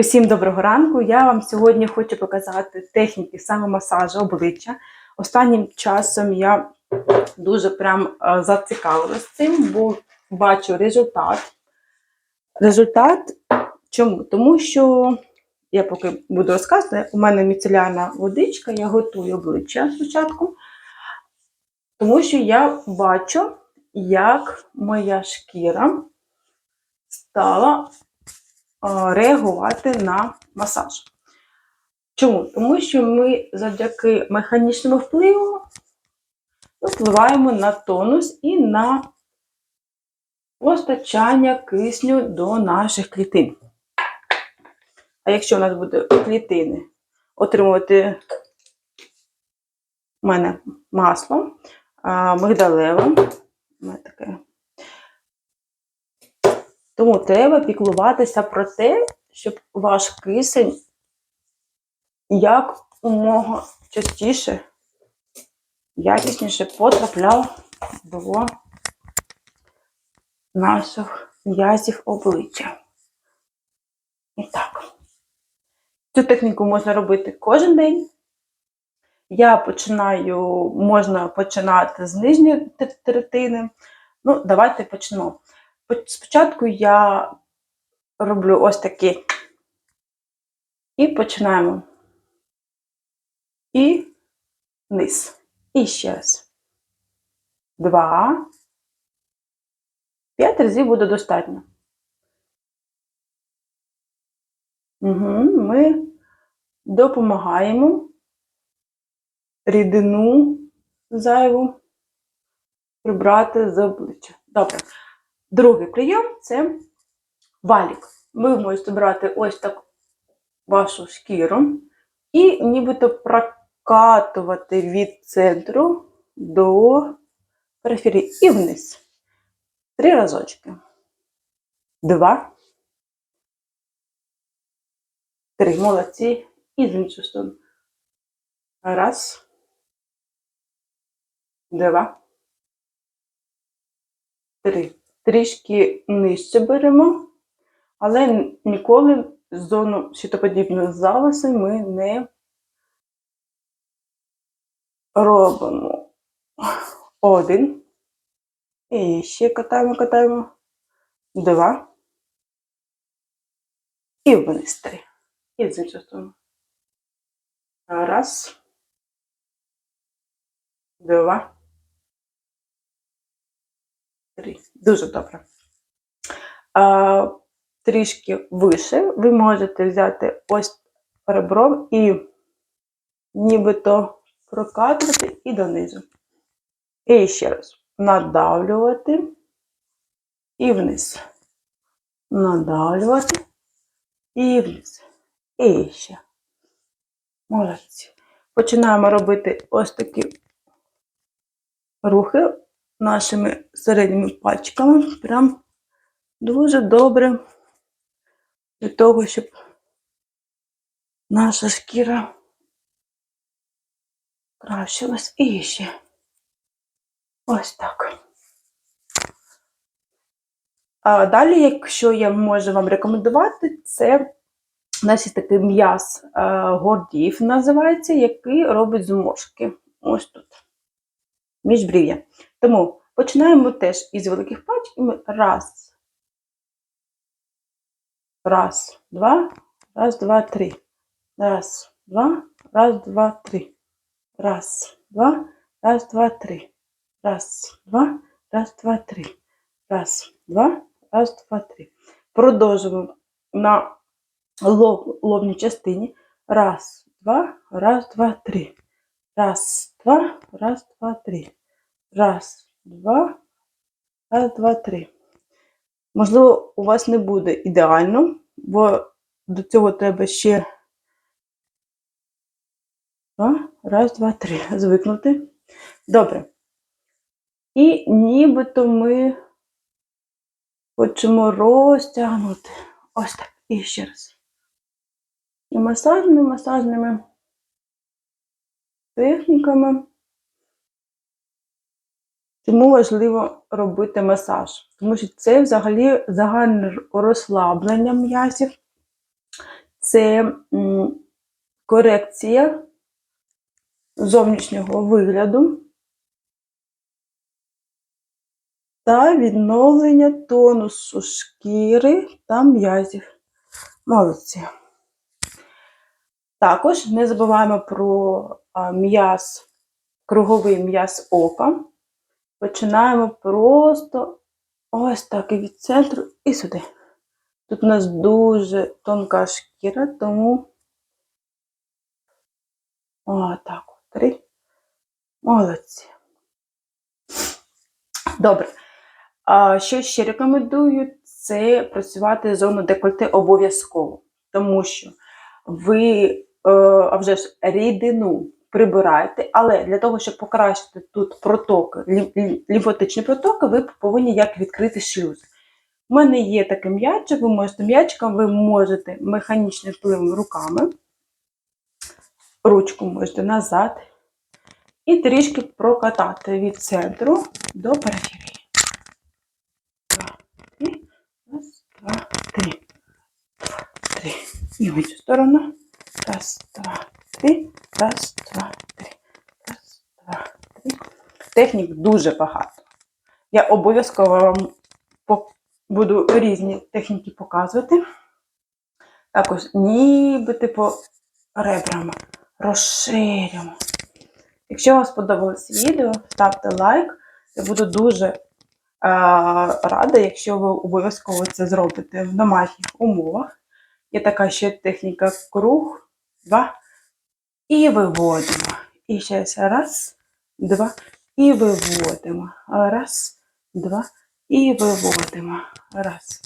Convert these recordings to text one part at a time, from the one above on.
Усім доброго ранку. Я вам сьогодні хочу показати техніки самомасажу обличчя. Останнім часом я дуже прям е, зацікавилась цим, бо бачу результат. Результат чому? Тому що я поки буду розказувати, у мене міцелярна водичка, я готую обличчя спочатку, тому що я бачу, як моя шкіра стала реагувати на масаж. Чому? Тому що ми завдяки механічному впливу впливаємо на тонус і на постачання кисню до наших клітин. А якщо у нас буде клітини отримувати у мене масло мигдалеве, таке тому треба піклуватися про те, щоб ваш кисень як умога частіше, якісніше потрапляв до наших м'язів обличчя. І так. Цю техніку можна робити кожен день. Я починаю, можна починати з нижньої третини. Ну, давайте почнемо. Спочатку я роблю ось такі. І починаємо. І вниз. І ще раз. Два. П'ять разів буде достатньо. Угу. Ми допомагаємо рідину зайву прибрати з обличчя. Добре. Другий прийом це валік. Ви можете брати ось так вашу шкіру і нібито прокатувати від центру до периферії і вниз. Три разочки. Два. Три. Молодці. І з іншого сторону. Раз. Два. Три трішки нижче беремо, але ніколи зону щитоподібної залоси ми не робимо. Один. І ще катаємо, катаємо. Два. І вниз три. І з іншої сторони. Раз. Два. Три. Дуже добре. А, Трішки вище ви можете взяти ось ребром і нібито прокатувати і донизу. І ще раз надавлювати і вниз. Надавлювати і вниз. І ще. Молодці. Починаємо робити ось такі рухи нашими середніми пальчиками. Прям дуже добре для того, щоб наша шкіра кращилась. І ще ось так. А далі, якщо я можу вам рекомендувати, це є такий м'яз гордіїв називається, який робить зморшки. Ось тут. Міжбрів'я. Тому починаємо теж із великих пальчиків. Раз. Раз, два, раз, два, три. Раз, два, раз, два, три. Раз, два, раз, два, три. Раз, два, раз, два, три. Раз, два, раз, два, три. Продовжуємо на лоб, лобній частині. Раз, два, раз, два, три. Раз, два, раз, два, три. Раз, два, раз, два, три. Можливо, у вас не буде ідеально, бо до цього треба ще два, раз, два, три. Звикнути. Добре. І нібито ми хочемо розтягнути. Ось так. І ще раз. І масажними, масажними техніками. Чому важливо робити масаж? Тому що це взагалі загальне розслаблення м'язів це корекція зовнішнього вигляду та відновлення тонусу шкіри та м'язів. Молодці. Також не забуваємо про м'яз, круговий м'яз ока. Починаємо просто ось так і від центру і сюди. Тут у нас дуже тонка шкіра, тому отак. от, Три. Молодці. Добре. А що ще рекомендую, це працювати зону декольте обов'язково, тому що ви е, а вже ж рідину прибираєте, але для того, щоб покращити тут протоки, лі- лі- лімфотичні протоки, ви повинні як відкрити шлюз. У мене є такий м'ячик, ви можете м'ячиком, ви можете механічним впливом руками, ручку можете назад і трішки прокатати від центру до периферії. Три. Раз, два, три. Два, три. І в іншу сторону. Раз, два, три. Раз, два, три. Раз, два, три. Технік дуже багато. Я обов'язково вам буду різні техніки показувати. Також ніби типу ребрами розширюємо. Якщо вам сподобалось відео, ставте лайк. Я буду дуже е, рада, якщо ви обов'язково це зробите в домашніх умовах. Є така ще техніка круг, два. І виводимо. І ще раз, два. І виводимо. Раз, два. І виводимо. Раз,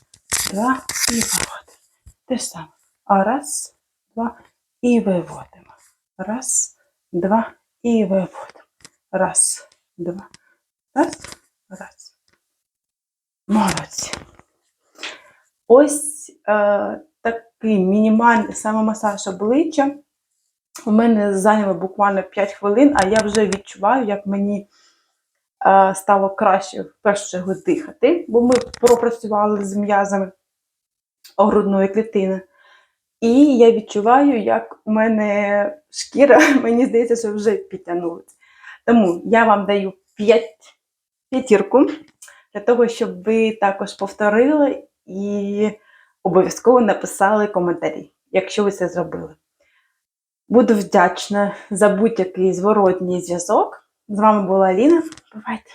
два. І виводимо. Те саме. Раз, два. І виводимо. Раз, два. І виводимо. Раз, два. Раз, раз. Молодці. Ось е, такий мінімальний самомасаж обличчя. У мене зайняло буквально 5 хвилин, а я вже відчуваю, як мені стало краще в першу чергу дихати, бо ми пропрацювали з м'язами грудної клітини. І я відчуваю, як у мене шкіра, мені здається, що вже підтягнулася. Тому я вам даю 5, п'ятірку для того, щоб ви також повторили і обов'язково написали коментарі, якщо ви це зробили. Буду вдячна за будь-який зворотній зв'язок. З вами була Аліна. Бувайте!